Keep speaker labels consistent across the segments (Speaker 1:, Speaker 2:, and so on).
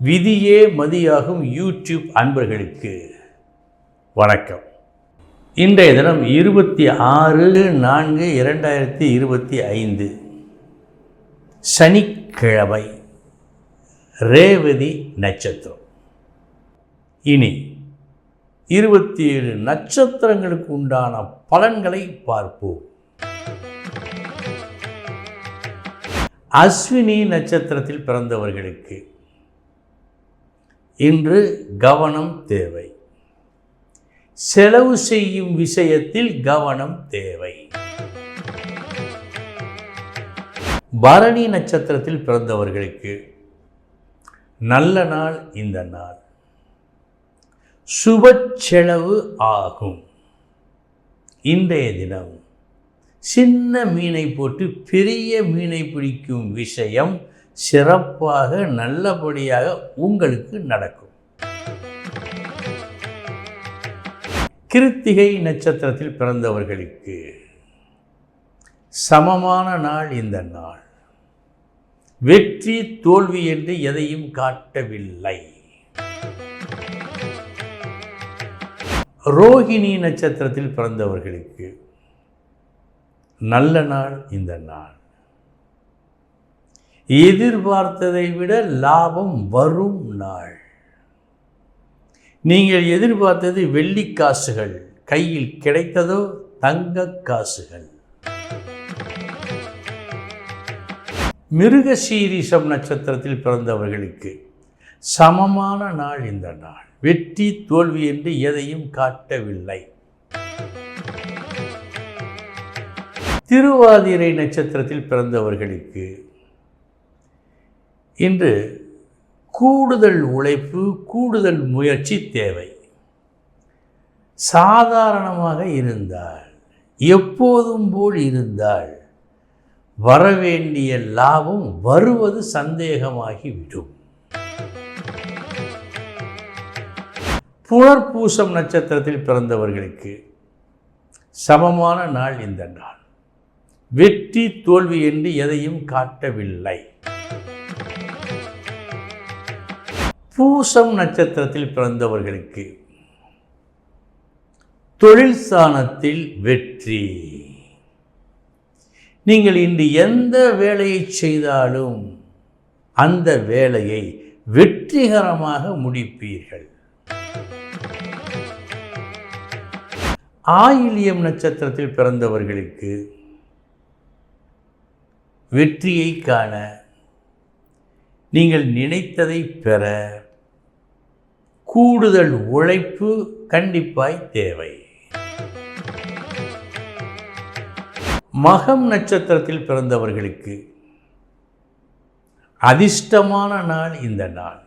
Speaker 1: விதியே மதியாகும் யூடியூப் அன்பர்களுக்கு. வணக்கம். இன்றைய தினம் இருபத்தி ஆறு நான்கு இரண்டாயிரத்தி இருபத்தி ஐந்து. சனிக்கிழமை ரேவதி நட்சத்திரம். இனி இருபத்தி ஏழு நட்சத்திரங்களுக்கு உண்டான பலன்களை பார்ப்போம். அஸ்வினி நட்சத்திரத்தில் பிறந்தவர்களுக்கு இன்று கவனம் தேவை. செலவு செய்யும் விஷயத்தில் கவனம் தேவை. பரணி நட்சத்திரத்தில் பிறந்தவர்களுக்கு நல்ல நாள் இந்த நாள். சுப செலவு ஆகும். இன்றைய தினம் சின்ன மீனை போட்டு பெரிய மீனை பிடிக்கும் விஷயம் சிறப்பாக நல்லபடியாக உங்களுக்கு நடக்கும். கிருத்திகை நட்சத்திரத்தில் பிறந்தவர்களுக்கு சமமான நாள் இந்த நாள். வெற்றி தோல்வி என்று எதையும் காட்டவில்லை. ரோகிணி நட்சத்திரத்தில் பிறந்தவர்களுக்கு நல்ல நாள் இந்த நாள். எதிர்பார்த்ததை விட லாபம் வரும் நாள். நீங்கள் எதிர்பார்த்தது வெள்ளி காசுகள் கையில் கிடைத்ததோ தங்க காசுகள். மிருகசீரிஷம் நட்சத்திரத்தில் பிறந்தவர்களுக்கு சமமான நாள் இந்த நாள். வெற்றி தோல்வி என்று எதையும் காட்டவில்லை. திருவாதிரை நட்சத்திரத்தில் பிறந்தவர்களுக்கு இன்று கூடுதல் உழைப்பு கூடுதல் முயற்சி தேவை. சாதாரணமாக இருந்தால் எப்போதும் போல் இருந்தால் வரவேண்டிய லாபம் வருவது சந்தேகமாகிவிடும். புனர்பூசம் நட்சத்திரத்தில் பிறந்தவர்களுக்கு சமமான நாள் இந்த நாள். வெற்றி தோல்வி என்று எதையும் காட்டவில்லை. பூசம் நட்சத்திரத்தில் பிறந்தவர்களுக்கு தொழில் ஸ்தானத்தில் வெற்றி. நீங்கள் இன்று எந்த வேலையை செய்தாலும் அந்த வேலையை வெற்றிகரமாக முடிப்பீர்கள். ஆயிலியம் நட்சத்திரத்தில் பிறந்தவர்களுக்கு வெற்றியை காண நீங்கள் நினைத்ததை பெற கூடுதல் உழைப்பு கண்டிப்பாய் தேவை. மகம் நட்சத்திரத்தில் பிறந்தவர்களுக்கு அதிர்ஷ்டமான நாள் இந்த நாள்.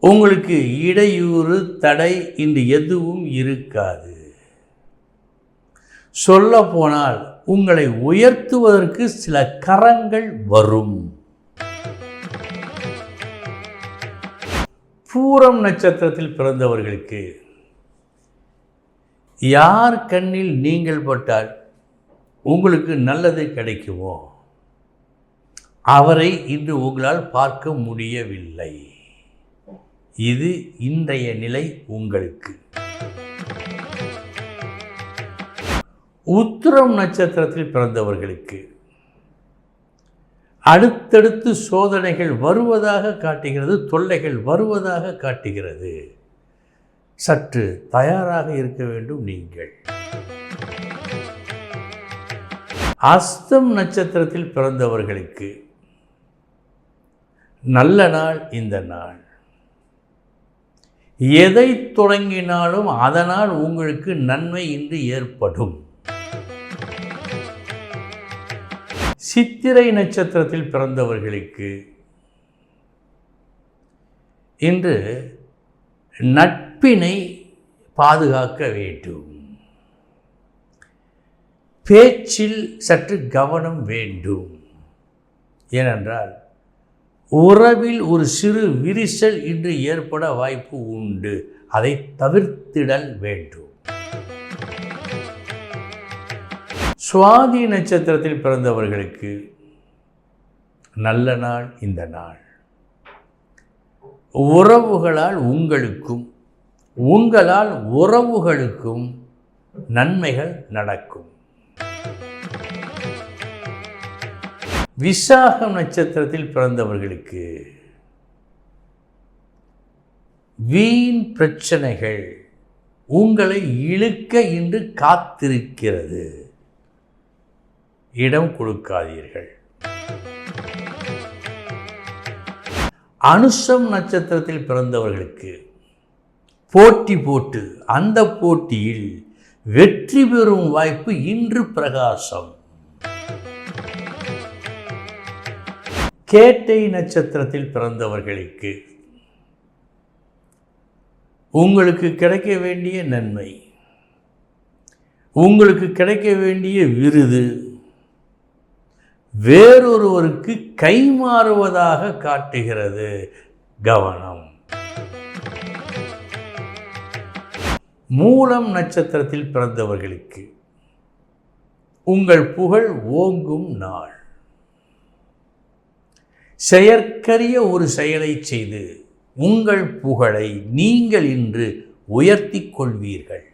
Speaker 1: உங்களுக்கு இடையூறு தடை இன்று எதுவும் இருக்காது. சொல்ல போனால் உங்களை உயர்த்துவதற்கு சில கரங்கள் வரும். பூரம் நட்சத்திரத்தில் பிறந்தவர்களுக்கு யார் கண்ணில் நீங்கள் பட்டால் உங்களுக்கு நல்லது கிடைக்குமோ? அவரை இன்று உங்களால் பார்க்க முடியவில்லை. இது இன்றைய நிலை உங்களுக்கு. உத்திரம் நட்சத்திரத்தில் பிறந்தவர்களுக்கு அடுத்தடுத்து சோதனைகள் வருவதாக காட்டுகிறது தொல்லைகள் வருவதாக காட்டுகிறது. சற்று தயாராக இருக்க வேண்டும் நீங்கள். அஸ்தம் நட்சத்திரத்தில் பிறந்தவர்களுக்கு நல்ல நாள் இந்த நாள். எதை தொடங்கினாலும் அதனால் உங்களுக்கு நன்மை இன்று ஏற்படும். சித்திரை நட்சத்திரத்தில் பிறந்தவர்களுக்கு இன்று நட்பினை பாதுகாக்க வேண்டும். பேச்சில் சற்று கவனம் வேண்டும். ஏனென்றால் உறவில் ஒரு சிறு விரிசல் இன்று ஏற்பட வாய்ப்பு உண்டு. அதை தவிர்த்திடல் வேண்டும். சுவாதி நட்சத்திரத்தில் பிறந்தவர்களுக்கு நல்ல நாள் இந்த நாள். உறவுகளால் உங்களுக்கும் உங்களால் உறவுகளுக்கும் நன்மைகள் நடக்கும். விசாகம் நட்சத்திரத்தில் பிறந்தவர்களுக்கு வீண் பிரச்சனைகள் உங்களை இழுக்க இன்று காத்திருக்கிறது. இடம் கொடுக்காதீர்கள். அனுஷம் நட்சத்திரத்தில் பிறந்தவர்களுக்கு போட்டி போட்டு அந்த போட்டியில் வெற்றி பெறும் வாய்ப்பு இன்று பிரகாசம். கேட்டை நட்சத்திரத்தில் பிறந்தவர்களுக்கு உங்களுக்கு கிடைக்க வேண்டிய நன்மை உங்களுக்கு கிடைக்க வேண்டிய விருது வேறொருவருக்கு கைமாறுவதாக காட்டுகிறது கவனம். மூலம் நட்சத்திரத்தில் பிறந்தவர்களுக்கு உங்கள் புகழ் ஓங்கும் நாள். செயற்கரிய ஒரு செயலை செய்து உங்கள் புகழை நீங்கள் இன்று உயர்த்தி கொள்வீர்கள்.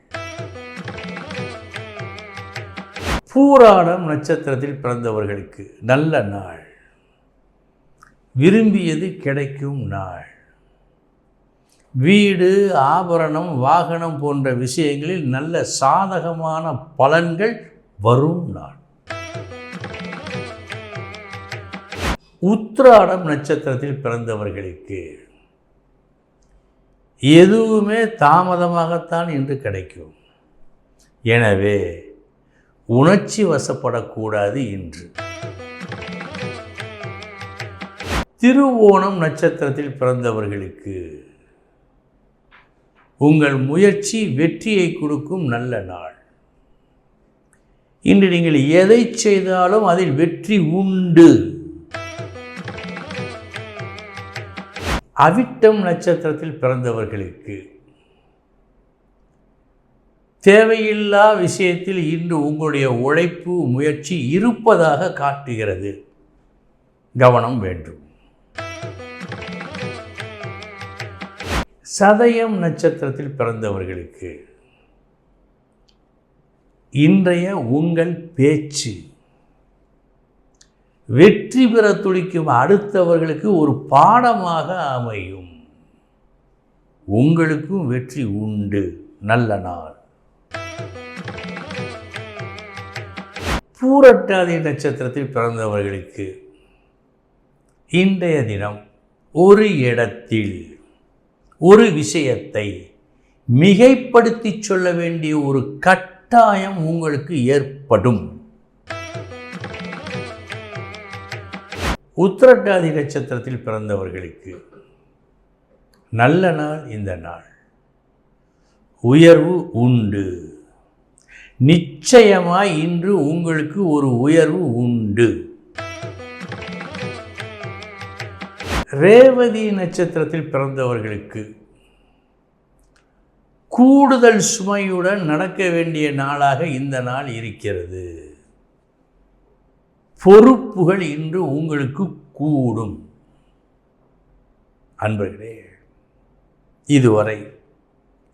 Speaker 1: பூராடம் நட்சத்திரத்தில் பிறந்தவர்களுக்கு நல்ல நாள். விரும்பியது கிடைக்கும் நாள். வீடு ஆபரணம் வாகனம் போன்ற விஷயங்களில் நல்ல சாதகமான பலன்கள் வரும் நாள். உத்ராடம் நட்சத்திரத்தில் பிறந்தவர்களுக்கு எதுவுமே தாமதமாகத்தான் இன்று கிடைக்கும். எனவே உணர்ச்சி வசப்படக்கூடாது இன்று. திருவோணம் நட்சத்திரத்தில் பிறந்தவர்களுக்கு உங்கள் முயற்சி வெற்றியை கொடுக்கும் நல்ல நாள். இன்று நீங்கள் எதை செய்தாலும் அதில் வெற்றி உண்டு. அவிட்டம் நட்சத்திரத்தில் பிறந்தவர்களுக்கு தேவையில்லா விஷயத்தில் இன்று உங்களுடைய உழைப்பு முயற்சி இருப்பதாக காட்டுகிறது. கவனம் வேண்டும். சதயம் நட்சத்திரத்தில் பிறந்தவர்களுக்கு இன்றைய உங்கள் பேச்சு. வெற்றி பெற துடிக்கும் அடுத்தவர்களுக்கு ஒரு பாடமாக அமையும். உங்களுக்கும் வெற்றி உண்டு. நல்ல நாள். பூரட்டாதி நட்சத்திரத்தில் பிறந்தவர்களுக்கு இன்றைய தினம் ஒரு இடத்தில் ஒரு விஷயத்தை மிகைப்படுத்தி சொல்ல வேண்டிய ஒரு கட்டாயம் உங்களுக்கு ஏற்படும். உத்திரட்டாதி நட்சத்திரத்தில் பிறந்தவர்களுக்கு நல்ல நாள் இந்த நாள். உயர்வு உண்டு. நிச்சயமாய் இன்று உங்களுக்கு ஒரு உயர்வு உண்டு. ரேவதி நட்சத்திரத்தில் பிறந்தவர்களுக்கு கூடுதல் சுமையுடன் நடக்க வேண்டிய நாளாக இந்த நாள் இருக்கிறது. பொறுப்புகள் இன்று உங்களுக்கு கூடும். அன்பர்களே இதுவரை